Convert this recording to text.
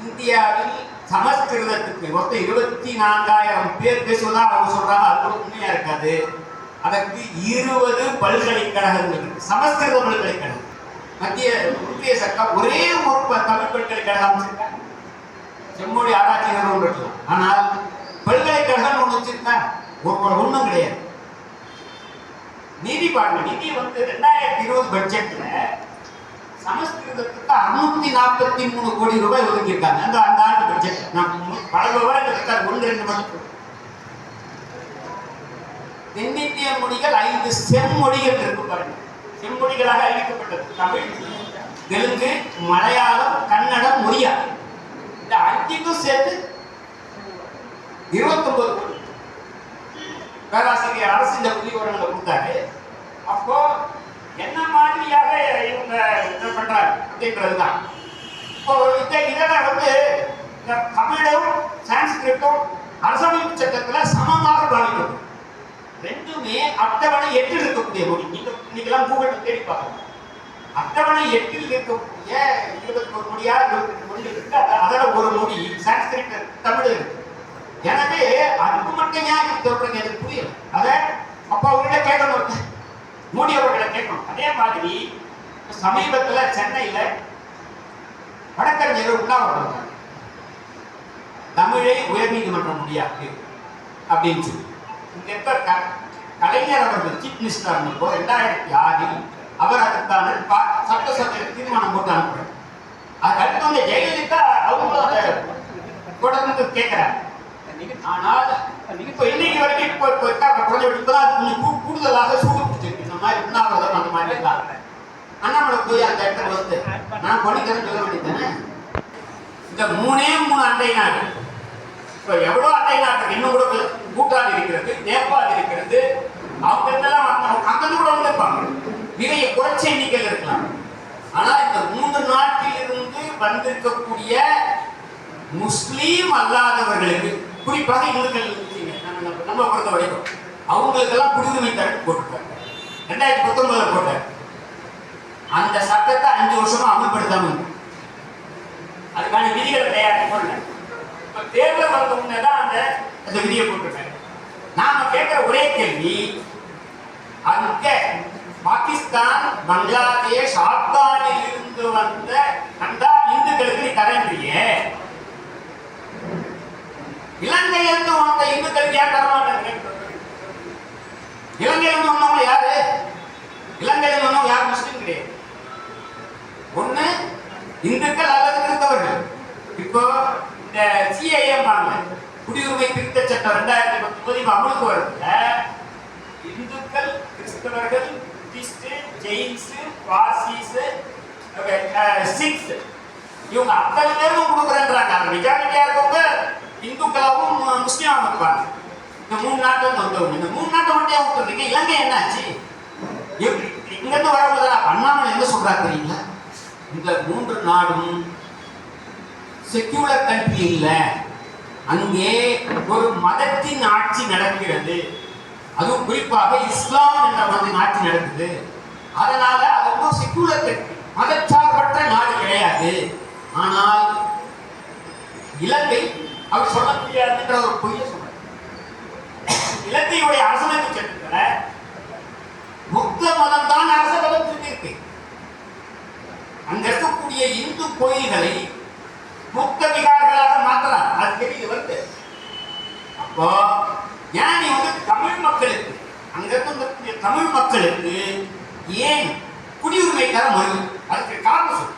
இந்தியாவில் சமஸ்கிருதத்துக்கு மொத்தம் இருபத்தி நான்காயிரம் பேர் பேசுவதா அவங்க சொல்றாங்க. அது கூட உண்மையா இருக்காது. அதற்கு இருபது பல்கலைக்கழகங்கள் இருக்கு. சமஸ்கிருத பல்கலைக்கழகம். மத்திய ஒன்றிய சட்டம் ஒரே ஒரு தமிழ் பல்கலைக்கழகம் அமைச்சிருக்காங்க. செம்மொழி ஆராய்ச்சி நிறுவனம் இருக்கலாம் ஆனால் பல்கலைக்கழகம் ஒன்று வச்சிருக்கா ஒரு ஒன்றும் கிடையாது. நிதி பாருங்க நிதி வந்து ரெண்டாயிரத்தி இருபது பட்ஜெட்ல சமஸ்கிருதத்துக்கு அறுநூத்தி நாற்பத்தி மூணு கோடி ரூபாய் ஒதுக்கியிருக்காங்க. அந்த அந்த ஆண்டு பட்ஜெட் நான் பல விவரங்கள் ஒன்று ரெண்டு மட்டும் தென்னிந்திய மொழிகள் ஐந்து செம்மொழிகள் இருக்கு பாருங்க. செம்மொழிகளாக அறிவிக்கப்பட்டது தமிழ் தெலுங்கு மலையாளம் கன்னடம் ஒரியா. இந்த அஞ்சுக்கும் சேர்த்து இருபத்தொன்பது கோடி. பேராசிரியர் அரசு இந்த புள்ளி விவரங்களை கொடுத்தாரு. என்ன மாதிரியாக இவங்க இதை பண்றாங்க அப்படின்றதுதான். இப்போ இந்த இதில் வந்து இந்த தமிழும் சான்ஸ்கிரிட்டும் அரசமைப்பு சட்டத்துல சமமாக பாதிக்கும் ரெண்டுமே அட்டவணை எட்டில் இருக்கக்கூடிய மொழி. நீங்க இன்னைக்கெல்லாம் கூகுள் தேடி பார்க்கணும் அட்டவணை எட்டில் இருக்கக்கூடிய இருபத்தி ஒரு மொழியா இருபத்தி மொழி இருக்கு? அதில் ஒரு மொழி சான்ஸ்கிரிட் தமிழ் இருக்கு. எனவே அதுக்கு மட்டும் ஏன் இப்படி எனக்கு புரியல? அதை அப்பா உங்கள்கிட்ட கேட்கணும் மோடி அவர்களை கேட்கணும். அதே மாதிரி சமீபத்தில் சென்னையில் வழக்கறிஞர் உண்ணாவிரதம் இருந்தாங்க. தமிழை உயர்நீதிமன்றம் முடியாது அப்படின்னு சொல்லி. இங்க இருக்க க- கலைஞர் அவர்கள் சீஃப் மினிஸ்டர் இருந்தப்போ ரெண்டாயிரத்தி ஆறில் அவர் அதுக்கான சட்டசபையில் தீர்மானம் போட்டு அனுப்புறாரு. அது அடுத்து வந்து ஜெயலலிதா அவங்க அதை தொடர்ந்து கேட்கிறாங்க ஆனால் இப்போ இன்னைக்கு வரைக்கும் இப்போ இப்போ இருக்கா குறைஞ்ச இப்பதான் கூடுதலாக சூடு பிடிச்சிருக்கு. இந்த மாதிரி உண்ணாவிரதம் அண்ணாமலை போய் அந்த இடத்துல வந்து நான் பண்ணிக்கிறேன்னு சொல்ல வேண்டியதானே இந்த மூணே மூணு அண்டை நாடு. இப்போ எவ்வளோ அண்டை நாட்டு இன்னும் கூட பூட்டான் இருக்கிறது நேபாள் இருக்கிறது. அவங்க இதெல்லாம் வந்து- அங்கிருந்து கூட வந்திருப்பாங்க. நிறைய குறைச்ச எண்ணிக்கையில் இருக்கலாம். ஆனால் இந்த மூன்று நாட்டிலிருந்து வந்திருக்கக்கூடிய முஸ்லீம் அல்லாதவர்களுக்கு குறிப்பாக இந்துக்கள் இருக்கீங்க. நம்ம நம்ம- பொறுத்த வரைக்கும் அவங்களுக்கெல்லாம் குடியுரிமை தரப்பு போட்டுருக்காங்க. ரெண்டாயிரத்தி பத்தொன்பதில் போட்டார் வருஷமா அதுக்கான விதிகளை தயார் பண்ணல இப்ப தேர்தல் வந்த உடனே தான் அந்த அந்த விதியை போட்டிருக்காங்க நாம கேட்கிற ஒரே கேள்வி அங்க பாகிஸ்தான் பங்களாதேஷ் ஆப்கானில் இருந்து வந்த கண்டா இந்துக்களுக்கு நீ தரேன்றியே. இலங்கையிலிருந்து வந்த இந்துக்கள் ஏன் தரமாட்டேங்க இலங்கையிலிருந்து வந்தவங்க யாரு இலங்கையில் வந்தவங்க யார் முஸ்லீம் கிடையாது ஒண்ணு இந்துக்கள் அல்லது கிறிஸ்தவர்கள் இப்போ இந்த சிஐஎம் குடியுரிமை திருத்த சட்டம் ரெண்டாயிரத்தி பத்தொன்பது இப்ப அமலுக்கு வருதுல இந்துக்கள் கிறிஸ்தவர்கள் புத்திஸ்ட் ஜெயின்ஸ் பாசிஸ் சிக்ஸ். இவங்க அத்தனை பேரும் கொடுக்குறேன்றாங்க. மெஜாரிட்டியா இருக்கவங்க இந்துக்களாவும் முஸ்லீமாக இருப்பாங்க. இந்த மூணு நாட்டில் வந்தவங்க. இந்த மூணு நாட்டை மட்டும் ஏன் விட்டுறீங்க? இலங்கை என்னாச்சு? இங்கிருந்து வரவங்க அண்ணாமலை என்ன சொல்றாரு தெரியுங்களா? இந்த மூன்று நாடும் செக்யூலர் கண்ட்ரி இல்ல. அங்கே ஒரு மதத்தின் ஆட்சி நடக்கிறது. அதுவும் குறிப்பாக இஸ்லாம் என்ற மதத்தின் ஆட்சி நடக்குது. அதனால அது ஒரு செக்யூலர் மதச்சார்பற்ற நாடு கிடையாது. ஆனால் இலங்கை அவர் சொல்ல முடியாதுன்ற ஒரு பொய்ய சொல்ற இலங்கையுடைய அரசமைப்பு சட்டத்தில் புத்த மதம் தான் அரச மதம் இருக்கு இருக்கக்கூடிய இந்து கோயில்களை புத்த விகாரங்களாக மாற்றலாம் அது வருது. அப்போ ஏன் வந்து தமிழ் மக்களுக்கு அங்க இருக்கக்கூடிய தமிழ் மக்களுக்கு ஏன் குடியுரிமை தர அதுக்கு காரணம் சொல்லு.